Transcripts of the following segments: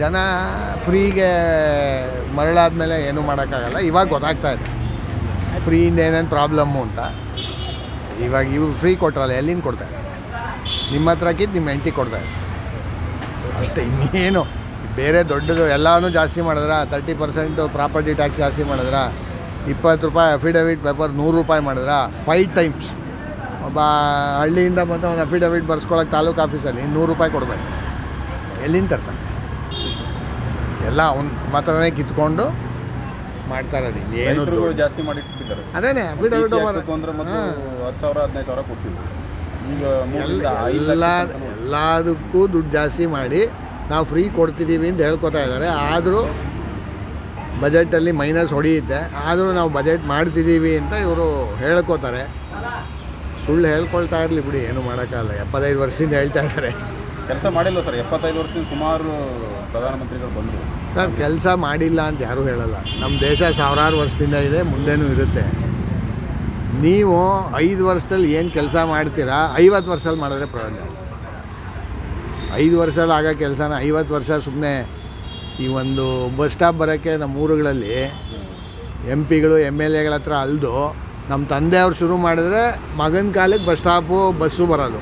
ಜನ ಫ್ರೀಗೆ ಮರಳಾದ್ಮೇಲೆ ಏನೂ ಮಾಡೋಕ್ಕಾಗಲ್ಲ. ಇವಾಗ ಗೊತ್ತಾಗ್ತಾ ಇದೆ. ಫ್ರೀಯಿಂದ ಏನೇನು ಪ್ರಾಬ್ಲಮ್ಮು ಅಂತ. ಇವಾಗ ಇವ್ರು ಫ್ರೀ ಕೊಟ್ರಲ್ಲ, ಎಲ್ಲಿಂದ ಕೊಡ್ತಾ ಇದ್ದಾರೆ? ನಿಮ್ಮ ಹತ್ರ ಕಿದ್ದು ನಿಮ್ಮ ಹೆಂಡತಿ ಕೊಡ್ತಾ ಇದ್ದಾರೆ. ಅಷ್ಟೇ, ಇನ್ನೇನು. ಬೇರೆ ದೊಡ್ಡದು ಎಲ್ಲನೂ ಜಾಸ್ತಿ ಮಾಡಿದ್ರ? ತರ್ಟಿ ಪರ್ಸೆಂಟು ಪ್ರಾಪರ್ಟಿ ಟ್ಯಾಕ್ಸ್ ಜಾಸ್ತಿ ಮಾಡಿದ್ರ? ಇಪ್ಪತ್ತು ರೂಪಾಯಿ ಅಫಿಡವಿಟ್ ಪೇಪರ್ ನೂರು ರೂಪಾಯಿ ಮಾಡಿದ್ರ? ಫೈವ್ ಟೈಮ್ಸ್ ಒಬ್ಬ ಹಳ್ಳಿಯಿಂದ ಬಂದು ಒಂದು ಅಫಿಡವಿಟ್ ಬರ್ಸ್ಕೊಳಕ್ಕೆ ತಾಲೂಕು ಆಫೀಸಲ್ಲಿ ನೂರು ರೂಪಾಯಿ ಕೊಡಬೇಕು. ಎಲ್ಲಿಂದ ತರ್ತಾನೆ? ಎಲ್ಲ ಅವ್ನ ಮಾತ್ರನೇ ಕಿತ್ಕೊಂಡು ಮಾಡ್ತಾ ಇರೋದು. ಏನು ಜಾಸ್ತಿ ಮಾಡಿ ಅದೇನೆ ಅಫಿಡವಿಟ್ ಹತ್ತು ಸಾವಿರ ಹದಿನೈದು ಸಾವಿರ ಕೊಡ್ತೀವಿ ಎಲ್ಲದಕ್ಕೂ ದುಡ್ಡು ಜಾಸ್ತಿ ಮಾಡಿ ನಾವು ಫ್ರೀ ಕೊಡ್ತಿದ್ದೀವಿ ಅಂತ ಹೇಳ್ಕೊತಾ ಇದ್ದಾರೆ. ಆದರೂ ಬಜೆಟಲ್ಲಿ ಮೈನಸ್ ಹೊಡೆಯುತ್ತೆ. ಆದರೂ ನಾವು ಬಜೆಟ್ ಮಾಡ್ತಿದ್ದೀವಿ ಅಂತ ಇವರು ಹೇಳ್ಕೊತಾರೆ. ಸುಳ್ಳು ಹೇಳ್ಕೊಳ್ತಾ ಇರಲಿ ಬಿಡಿ ಏನು ಮಾಡೋಕ್ಕಾಗಲ್ಲ. ಎಪ್ಪತ್ತೈದು ವರ್ಷದಿಂದ ಹೇಳ್ತಾ ಇದ್ದಾರೆ. ಕೆಲಸ ಮಾಡಿಲ್ಲ ಸರ್. ಎಪ್ಪತ್ತೈದು ವರ್ಷದಿಂದ ಸುಮಾರು ಪ್ರಧಾನಮಂತ್ರಿಗಳು ಬಂದರು. ಸರ್, ಕೆಲಸ ಮಾಡಿಲ್ಲ ಅಂತ ಯಾರೂ ಹೇಳಲ್ಲ. ನಮ್ಮ ದೇಶ ಸಾವಿರಾರು ವರ್ಷದಿಂದ ಇದೆ, ಮುಂದೆನೂ ಇರುತ್ತೆ. ನೀವು ಐದು ವರ್ಷದಲ್ಲಿ ಏನು ಕೆಲಸ ಮಾಡ್ತೀರಾ? ಐವತ್ತು ವರ್ಷದಲ್ಲಿ ಮಾಡಿದ್ರೆ ಪ್ರಯೋಜನ ಇಲ್ಲ. ಐದು ವರ್ಷದಲ್ಲಿ ಆಗೋ ಕೆಲಸನ ಐವತ್ತು ವರ್ಷ ಸುಮ್ಮನೆ ಈ ಒಂದು ಬಸ್ ಸ್ಟಾಪ್ ಬರೋಕ್ಕೆ ನಮ್ಮ ಊರುಗಳಲ್ಲಿ ಎಂ ಪಿಗಳು ಎಂ ಎಲ್ ಎಗಳ ಹತ್ರ ಅಲ್ದು ನಮ್ಮ ತಂದೆಯವ್ರು ಶುರು ಮಾಡಿದ್ರೆ ಮಗನ ಕಾಲಕ್ಕೆ ಬಸ್ ಸ್ಟಾಪು, ಬಸ್ಸು ಬರೋದು.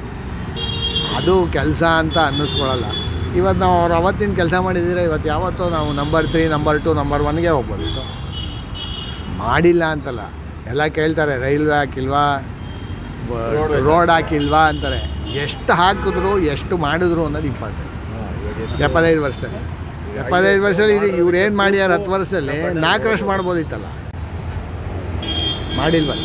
ಅದು ಕೆಲಸ ಅಂತ ಅನ್ನಿಸ್ಕೊಳ್ಳಲ್ಲ. ಇವತ್ತು ನಾವು ಅವ್ರು ಅವತ್ತಿನ ಕೆಲಸ ಮಾಡಿದ್ದೀರ ಇವತ್ತು ಯಾವತ್ತೂ ನಾವು number three number two number ಒನ್ಗೆ ಹೋಗ್ಬೋದಿತ್ತು ಮಾಡಿಲ್ಲ ಅಂತಲ್ಲ. ಎಲ್ಲ ಕೇಳ್ತಾರೆ ರೈಲ್ವೆ ಹಾಕಿಲ್ವಾ? ರೋಡ್ ಹಾಕಿಲ್ವಾ ಅಂತಾರೆ. ಎಷ್ಟು ಹಾಕಿದ್ರು ಎಷ್ಟು ಮಾಡಿದ್ರು ಅನ್ನೋದು ಇಂಪಾರ್ಟೆಂಟ್ ಎಪ್ಪತ್ತೈದು ವರ್ಷದಲ್ಲಿ. ಎಪ್ಪತ್ತೈದು ವರ್ಷದಲ್ಲಿ ಇದು ಇವ್ರು ಏನು ಮಾಡ್ಯಾರ ಹತ್ತು ವರ್ಷದಲ್ಲಿ ನಾಲ್ಕರಷ್ಟು ಮಾಡ್ಬೋದಿತ್ತಲ್ಲ. ಮಾಡಿಲ್ವಲ್ಲ.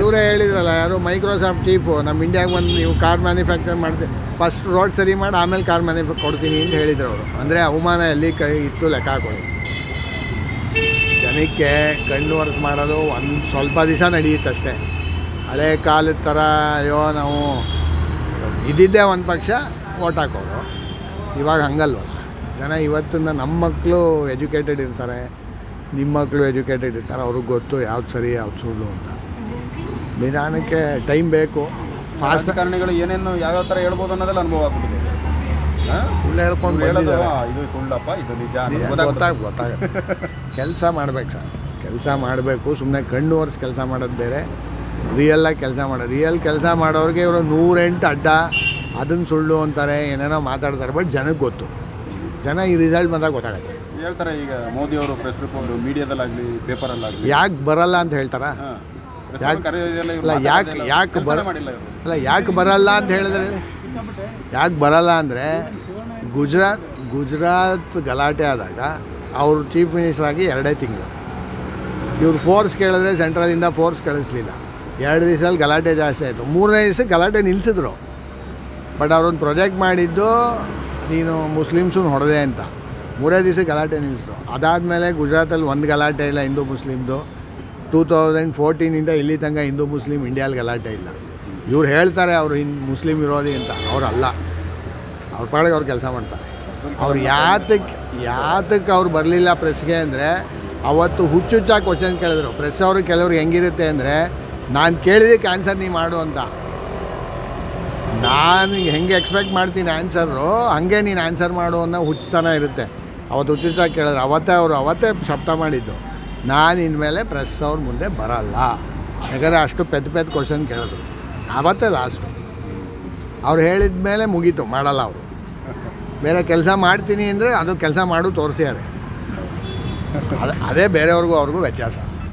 ಇವರೇ ಹೇಳಿದ್ರಲ್ಲ, ಯಾರು ಮೈಕ್ರೋಸಾಫ್ಟ್ ಚೀಫು ನಮ್ಮ ಇಂಡಿಯಾಗೆ ಬಂದು ನೀವು ಕಾರ್ ಮ್ಯಾನುಫ್ಯಾಕ್ಚರ್ ಮಾಡಿದೆ ಫಸ್ಟ್ ರೋಡ್ ಸರಿ ಮಾಡಿ, ಆಮೇಲೆ ಕಾರ್ ಮ್ಯಾನುಫ್ಯಾಕ್ ಕೊಡ್ತೀನಿ ಅಂತ ಹೇಳಿದ್ರು ಅವರು. ಅಂದರೆ ಅವಮಾನ ಎಲ್ಲಿ ಕೈ, ಇತ್ತು ಲೆಕ್ಕ ಹಾಕೊಳ್ಳಿ. ಜನಕ್ಕೆ ಕಣ್ಣು ಒರೆಸ್ ಮಾಡೋದು ಒಂದು ಸ್ವಲ್ಪ ದಿವಸ ನಡೆಯುತ್ತಷ್ಟೇ ಹಳೆ ಕಾಲದ ಥರ ಅಯ್ಯೋ, ನಾವು ಇದ್ದಿದ್ದೇ ಒಂದು ಪಕ್ಷ ಓಟ್ ಹಾಕೋರು ಇವಾಗ ಹಂಗಲ್ವಲ್ಲ. ಜನ ಇವತ್ತಿಂದ ನಮ್ಮ ಮಕ್ಕಳು ಎಜುಕೇಟೆಡ್ ಇರ್ತಾರೆ. ನಿಮ್ಮ ಮಕ್ಕಳು ಎಜುಕೇಟೆಡ್ ಇರ್ತಾರೆ ಅವ್ರಿಗೆ ಗೊತ್ತು ಯಾವ್ದು ಸರಿ ಯಾವ್ದು ಸುಳ್ಳು ಅಂತ. ನಿಧಾನಕ್ಕೆ ಟೈಮ್ ಬೇಕು. ಫಾಸ್ಟ್ ಕಾರಣಗಳು ಏನೇನು ಯಾವ್ಯಾವ ಥರ ಹೇಳ್ಬೋದು ಅನ್ನೋದೆಲ್ಲ ಅನುಭವ ಆಗ್ಬಿಟ್ಟಿದೆ? ಸುಳ್ಳು ಹೇಳ್ಕೊಂಡು ಬಂದಿದ್ದಾರೆ. ಇದು ಸುಳ್ಳಪ್ಪ ಇದು ನಿಜ ಗೊತ್ತಾಗ ಗೊತ್ತಾಗುತ್ತೆ. ಕೆಲಸ ಮಾಡ್ಬೇಕು ಸರ್. ಕೆಲಸ ಮಾಡಬೇಕು ಸುಮ್ಮನೆ ಕಣ್ಣು ಒರೆಸಿ ಕೆಲಸ ಮಾಡೋದು ಬೇರೆ. ರಿಯಲ್ಲಾಗಿ ಕೆಲಸ ಮಾಡೋದು ರಿಯಲ್ ಕೆಲಸ ಮಾಡೋರಿಗೆ ಇವರು ನೂರೆಂಟು ಅಡ್ಡ ಅದನ್ನು ಸುಳ್ಳು ಅಂತಾರೆ ಏನೇನೋ ಮಾತಾಡ್ತಾರೆ ಬಟ್ ಜನಕ್ಕೆ ಗೊತ್ತು. ಜನ ಈ ರಿಸಲ್ಟ್ ಬಂದಾಗ ಗೊತ್ತಾಗುತ್ತೆ. ಹೇಳ್ತಾರೆ ಈಗ ಮೋದಿ ಅವರು ಪ್ರೆಸ್ ರಿಪೋರ್ಟ್ ಮೀಡಿಯಾದಲ್ಲಾಗಲಿ ಪೇಪರಲ್ಲಾಗಲಿ ಯಾಕೆ ಬರಲ್ಲ ಅಂತ ಹೇಳ್ತಾರ? ಯಾಕ್- ಯಾಕೆ ಯಾಕೆ ಬರ ಮಾಡಿಲ್ಲ ಇವರು. ಅಲ್ಲ ಯಾಕೆ ಬರಲ್ಲ ಅಂತ ಹೇಳಿದ್ರೆ ಯಾಕೆ ಬರಲ್ಲ ಅಂದರೆ ಗುಜರಾತ್ ಗುಜರಾತ್ ಗಲಾಟೆ ಆದಾಗ ಅವರು ಚೀಫ್ ಮಿನಿಸ್ಟರ್ ಆಗಿ ಎರಡೇ ತಿಂಗಳು. ಇವ್ರು ಫೋರ್ಸ್ ಕೇಳಿದ್ರೆ ಸೆಂಟ್ರಲಿಂದ ಫೋರ್ಸ್ ಕಳಿಸ್ಲಿಲ್ಲ. ಎರಡು ದಿವಸದಲ್ಲಿ ಗಲಾಟೆ ಜಾಸ್ತಿ ಆಯಿತು. ಮೂರನೇ ದಿವಸ ಗಲಾಟೆ ನಿಲ್ಲಿಸಿದ್ರು ಬಟ್ ಅವ್ರೊಂದು ಪ್ರೊಜೆಕ್ಟ್ ಮಾಡಿದ್ದು ನೀನು ಮುಸ್ಲಿಮ್ಸನ್ನ ಹೊಡೆದೆ ಅಂತ. ಮೂರೇ ದಿವಸ ಗಲಾಟೆ ನಿಲ್ಲಿಸಿದ್ರು ಅದಾದಮೇಲೆ ಗುಜರಾತಲ್ಲಿ ಒಂದು ಗಲಾಟೆ ಇಲ್ಲ ಹಿಂದೂ ಮುಸ್ಲಿಮ್ದು. ಟೂ ತೌಸಂಡ್ ಫೋರ್ಟೀನಿಂದ ಇಲ್ಲಿ ತನಕ ಹಿಂದೂ ಮುಸ್ಲಿಂ ಇಂಡಿಯಾದಲ್ಲಿ ಗಲಾಟೆ ಇಲ್ಲ. ಇವ್ರು ಹೇಳ್ತಾರೆ ಅವರು ಹಿಂದ್ ಮುಸ್ಲಿಂ ವಿರೋಧಿ ಅಂತ. ಅವರಲ್ಲ. ಅವ್ರ ಪಾಡಿಗೆ ಅವ್ರು ಕೆಲಸ ಮಾಡ್ತಾರೆ. ಅವ್ರು ಯಾತಕ್ಕೆ ಯಾತಕ್ಕೆ ಅವ್ರು ಬರಲಿಲ್ಲ ಪ್ರೆಸ್ಗೆ ಅಂದರೆ ಅವತ್ತು ಹುಚ್ಚುಚ್ಚಾಗಿ ಕ್ವಶನ್ ಕೇಳಿದ್ರು. ಪ್ರೆಸ್ ಅವರು ಕೆಲವ್ರು ಹೆಂಗಿರುತ್ತೆ ಅಂದರೆ, ನಾನು ಕೇಳಿದ್ದಕ್ಕೆ ಆನ್ಸರ್ ನೀ ಮಾಡು ಅಂತ. ನಾನು ಹೆಂಗೆ ಎಕ್ಸ್ಪೆಕ್ಟ್ ಮಾಡ್ತೀನಿ ಆನ್ಸರು ಹಾಗೆ ನೀನು ಆನ್ಸರ್ ಮಾಡು ಅನ್ನೋ ಹುಚ್ಚತನ ಇರುತ್ತೆ. ಅವತ್ತು ಉಚಿತ ಕೇಳಿದ್ರು ಅವತ್ತೇ ಅವರು ಅವತ್ತೇ ಶಬ್ದ ಮಾಡಿದ್ದು. ನಾನು ಇನ್ಮೇಲೆ ಪ್ರೆಸ್ ಅವ್ರ ಮುಂದೆ ಬರಲ್ಲ. ಯಾಕಂದರೆ ಅಷ್ಟು ಪೆದ್ದ ಪೆದ್ದ ಕ್ವಶನ್ ಕೇಳಿದ್ರು. ಅವತ್ತೇ ಲಾಸ್ಟು ಅವ್ರು ಹೇಳಿದ ಮೇಲೆ ಮುಗೀತು, ಮಾಡಲ್ಲ ಅವರು. ಬೇರೆ ಕೆಲಸ ಮಾಡ್ತೀನಿ ಅಂದರೆ ಅದು ಕೆಲಸ ಮಾಡು ತೋರಿಸ್ಯಾರೆ. ಅದೇ ಅದೇ ಬೇರೆಯವ್ರಿಗೂ ಅವ್ರಿಗೂ ವ್ಯತ್ಯಾಸ.